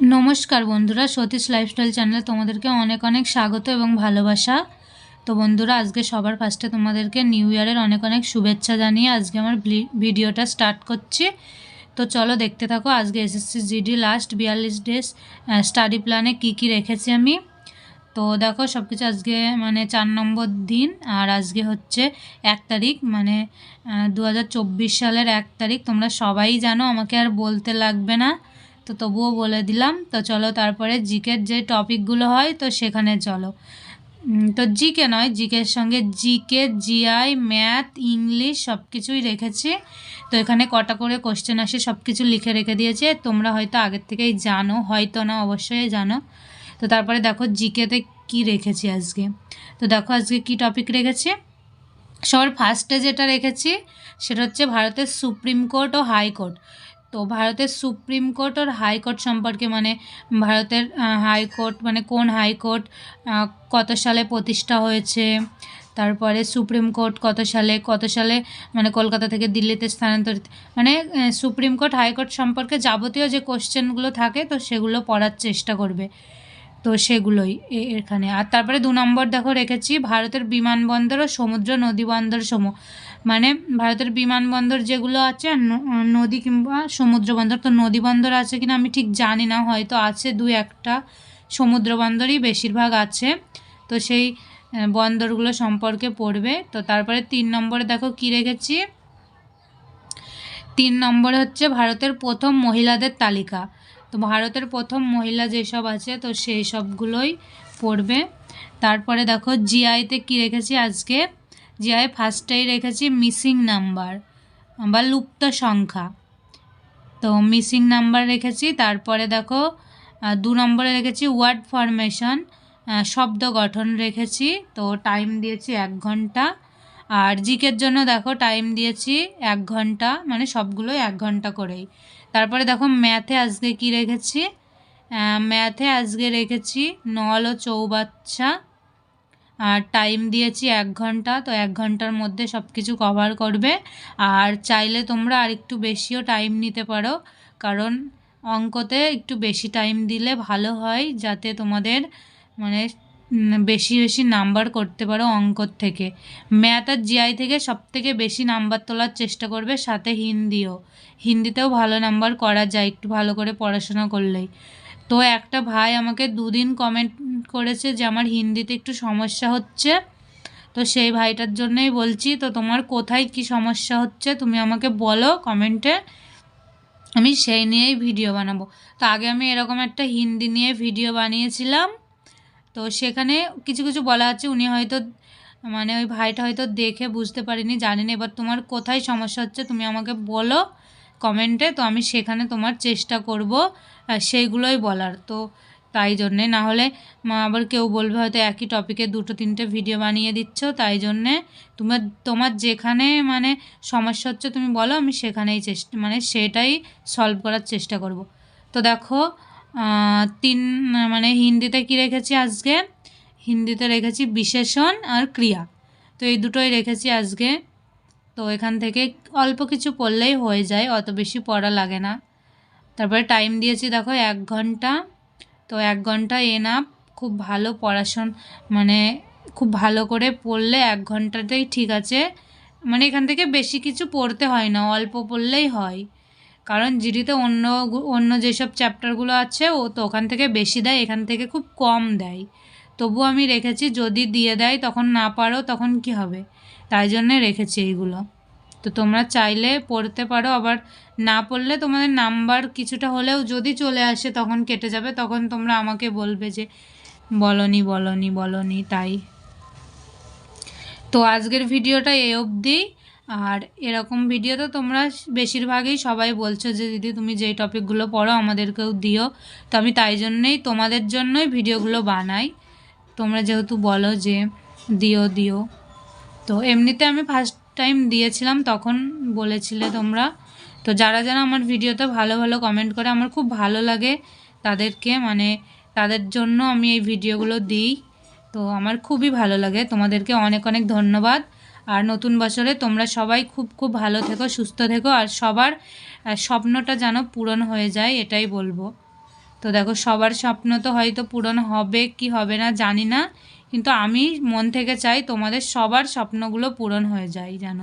নমস্কার বন্ধুরা, সতীশ লাইফস্টাইল চ্যানেলে তোমাদেরকে অনেক অনেক স্বাগত এবং ভালোবাসা। তো বন্ধুরা, আজকে সবার ফার্স্টে তোমাদেরকে নিউ ইয়ারের অনেক অনেক শুভেচ্ছা জানিয়ে আজকে আমার ভিডিওটা স্টার্ট করছি। তো চলো দেখতে থাকো আজকে এসএসসি জিডি লাস্ট বিয়াল্লিশ ডেজ স্টাডি প্ল্যানে কি কি রেখেছি আমি। তো দেখো সব কিছু আজকে মানে চার নম্বর দিন আর আজকে হচ্ছে এক তারিখ মানে দু হাজার চব্বিশ সালের এক তারিখ। তোমরা সবাই জানো, আমাকে আর বলতে লাগবে না। তো তবুও বলে দিলাম, তো চলো তারপরে জিকের যে টপিকগুলো হয়, তো সেখানে চলো। তো জিকে নয়, জিকের সঙ্গে জিকে, জিআই, ম্যাথ, ইংলিশ সব কিছুই রেখেছি। তো এখানে কটা করে কোশ্চেন আসে সব কিছু লিখে রেখে দিয়েছে। তোমরা হয়তো আগের থেকেই জানো, হয়তো না, অবশ্যই জানো। তো তারপরে দেখো জিকেতে কি রেখেছি আজকে। তো দেখো আজকে কি টপিক রেখেছি? সবার ফার্স্টে যেটা রেখেছি, সেটা হচ্ছে ভারতের সুপ্রিম কোর্ট ও হাইকোর্ট তো ভারতের সুপ্রিম কোর্ট আর হাইকোর্ট সম্পর্কে মানে ভারতের হাইকোর্ট মানে কোন হাইকোর্ট কত সালে প্রতিষ্ঠা হয়েছে, তারপরে সুপ্রিম কোর্ট কত সালে কত সালে মানে কলকাতা থেকে দিল্লিতে স্থানান্তরিত মানে সুপ্রিম কোর্ট হাইকোর্ট সম্পর্কে যাবতীয় যে কোশ্চেনগুলো থাকে তো সেগুলো পড়ার চেষ্টা করবে। তো সেগুলোই এখানে। আর তারপরে দু নম্বর দেখো রেখেছি, ভারতের বিমানবন্দর ও সমুদ্র নদী বন্দর সমূহ। মানে ভারতের বিমানবন্দর যেগুলো আছে আর নদী কিংবা সমুদ্র বন্দর তো নদী বন্দর আছে কিনা আমি ঠিক জানি না, হয়তো আছে দু একটা সমুদ্র বন্দরই বেশিরভাগ আছে। তো সেই বন্দরগুলো সম্পর্কে পড়বে। তো তারপরে তিন নম্বরে দেখো কি রেখেছি? তিন নম্বরে হচ্ছে ভারতের প্রথম মহিলাদের তালিকা। তো ভারতের প্রথম মহিলা যেসব আছে, তো সেই সবগুলোই পড়বে। তারপরে দেখো জিআইতে কি রেখেছি আজকে? জিআই ফার্স্টেই রেখেছি মিসিং নাম্বার বা লুপ্ত সংখ্যা। তো মিসিং নাম্বার রেখেছি, তারপরে দেখো দু নম্বরে রেখেছি ওয়ার্ড ফরমেশন শব্দ গঠন রেখেছি, তো টাইম দিয়েছি এক ঘণ্টা। আর জিকের জন্য দেখো টাইম দিয়েছি এক ঘণ্টা মানে সবগুলোই এক ঘণ্টা করেই। তারপরে দেখো ম্যাথে আজকে কি রেখেছি? ম্যাথে আজকে রেখেছি নল ও চৌবাচ্চা। আর টাইম দিয়েছি এক ঘণ্টা, তো এক ঘণ্টার মধ্যে সব কিছু কভার করবে। আর চাইলে তোমরা আর একটু বেশিও টাইম নিতে পারো, কারণ অঙ্কতে একটু বেশি টাইম দিলে ভালো হয়, যাতে তোমাদের মানে বেশি বেশি নাম্বার করতে পারো অঙ্কর থেকে। ম্যাথ আর জিআই থেকে সব থেকে বেশি নাম্বার তোলার চেষ্টা করবে, সাথে হিন্দিও। হিন্দিতেও ভালো নাম্বার করা যায়, একটু ভালো করে পড়াশোনা করলেই। তো একটা ভাই আমাকে দুদিন কমেন্ট করেছে যে আমার হিন্দিতে একটু সমস্যা হচ্ছে। তো সেই ভাইটার জন্যই বলছি, তো তোমার কোথায় কি সমস্যা হচ্ছে? তুমি আমাকে বলো কমেন্টে আমি সেই নিয়েই ভিডিও বানাবো। তো আগে আমি এরকম একটা হিন্দি নিয়ে ভিডিও বানিয়েছিলাম। তো সেখানে কিছু কিছু বলা আছে, উনি হয়তো মানে ওই ভাইটা হয়তো দেখে বুঝতে পারিনি জানি না এবার তোমার কোথায় সমস্যা হচ্ছে? তুমি আমাকে বলো। কমেন্টে তো আমি সেখানে তোমার চেষ্টা করব সেইগুলোই বলার। তো তাই জন্যে, না হলে আবার কেউ বলবে হয়তো একই টপিকে দুটো তিনটে ভিডিও বানিয়ে দিচ্ছ, তাই জন্যে তোমার তোমার যেখানে মানে সমস্যা হচ্ছে তুমি বলো, আমি সেখানেই চেষ্টা মানে সেটাই সলভ করার চেষ্টা করব। তো দেখো তিন মানে হিন্দিতে কি রেখেছি আজকে? হিন্দিতে রেখেছি বিশেষণ আর ক্রিয়া। তো এই দুটোই রেখেছি আজকে। তো এখান থেকে অল্প কিছু পড়লেই হয়ে যায়, অত বেশি পড়া লাগে না। তারপরে টাইম দিয়েছি, দেখো, এক ঘণ্টা। তো এক ঘণ্টা এনাফ খুব ভালো পড়াশোন মানে খুব ভালো করে পড়লে এক ঘন্টাতেই ঠিক আছে। মানে এখান থেকে বেশি কিছু পড়তে হয় না, অল্প পড়লেই হয়। কারণ জিডিতে অন্য অন্য যেসব চ্যাপ্টারগুলো আছে, ও তো ওখান থেকে বেশি দেয়, এখান থেকে খুব কম দেয়। তবু আমি রেখেছি, যদি দিয়ে দেয় তখন না পারো তখন কি হবে? তাই জন্যে রেখেছি এইগুলো। তো তোমরা চাইলে পড়তে পারো, আবার না পড়লে তোমাদের নাম্বার কিছুটা হলেও যদি চলে আসে তখন কেটে যাবে, তখন তোমরা আমাকে বলবে যে, বলনি বলনি বলনি, তাই। তো আজকের ভিডিওটা এ অবধি। আর এরকম ভিডিও তো তোমরা বেশিরভাগই সবাই বলছো যে, দিদি, তুমি যেই টপিকগুলো পড়ো আমাদেরকেও দিও। তো আমি তাই জন্যেই তোমাদের জন্যই ভিডিওগুলো বানাই। তোমরা যেহেতু বলো যে দিও দিও। তো এমনিতে আমি ফার্স্ট টাইম দিয়েছিলাম, তখন বলেছিলে তোমরা। তো যারা যারা আমার ভিডিওতে ভালো ভালো কমেন্ট করে, আমার খুব ভালো লাগে তাদেরকে মানে তাদের জন্য আমি এই ভিডিওগুলো দিই। তো আমার খুবই ভালো লাগে। তোমাদেরকে অনেক অনেক ধন্যবাদ। আর নতুন বছরে তোমরা সবাই খুব খুব ভালো থেকো, সুস্থ থেকো। আর সবার স্বপ্নটা যেন পূরণ হয়ে যায়, এটাই বলব। তো দেখো, সবার স্বপ্ন তো হয়তো পূরণ হবে কি হবে না জানি না, কিন্তু আমি মন থেকে চাই তোমাদের সবার স্বপ্নগুলো পূরণ হয়ে যায় যেন।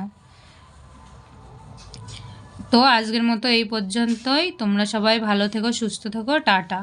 তো আজকের মতো এই পর্যন্তই, তোমরা সবাই ভালো থেকো, সুস্থ থেকো, টাটা।